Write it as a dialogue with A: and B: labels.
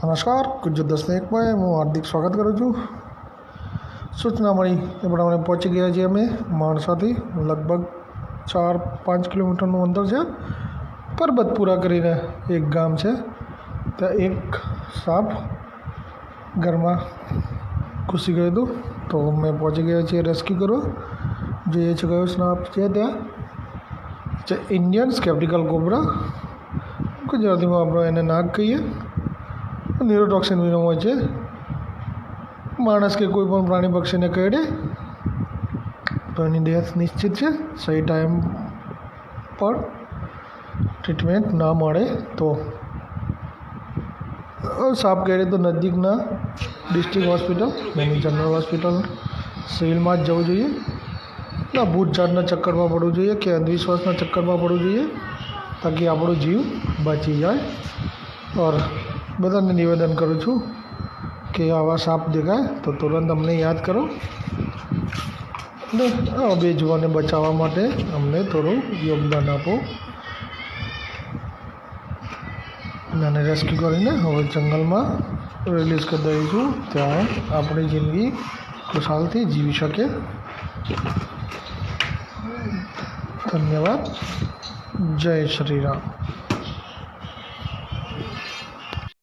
A: નમસ્કાર ગુજ્જર દસને એકમાં હું હાર્દિક સ્વાગત કરું છું સૂચના મળી એ પ્રમાણે પહોંચી ગયા છીએ અમે માણસાથી લગભગ ચાર પાંચ કિલોમીટરનું અંતર છે પરબતપુરા કરીને એક ગામ છે ત્યાં એક સાપ ઘરમાં ઘૂસી ગયું હતું તો અમે પહોંચી ગયા છીએ રેસ્ક્યુ કરવા જોઈએ છે કયો સાપ છે ત્યાં છે ઇન્ડિયન સ્કેપ્ટિકલ કોબરા ગુજરાતીમાં આપણે એને નાગ કહીએ ન્યુરોટોક્સિન વિનો હોય છે માણસ કે કોઈ પણ પ્રાણી પક્ષીને કરડે તો એની ડેથ નિશ્ચિત છે સહી ટાઈમ પર ટ્રીટમેન્ટ ના મળે તો અ, સાપ કરડે તો નજીકના ડિસ્ટ્રિક્ટ હોસ્પિટલ એની જનરલ હોસ્પિટલ સિવિલમાં જ જવું જોઈએ ના ભૂત જાતના ચક્કરમાં પડવું જોઈએ કે અંધવિશ્વાસના ચક્કરમાં પડવું જોઈએ તાકી આપણો જીવ બચી જાય ઓર બધાને નિવેદન કરું છું કે આવા સાપ દેખાય તો તુરંત અમને યાદ કરો. અને આ બે જીવોને બચાવવા માટે અમને થોડું યોગદાન આપો. અને રેસ્ક્યુ કરીને હવે જંગલમાં રિલીઝ કરી દઈશું ત્યાં આપણી જિંદગી ખુશાલથી જીવી શકે. ધન્યવાદ. જય શ્રી રામ.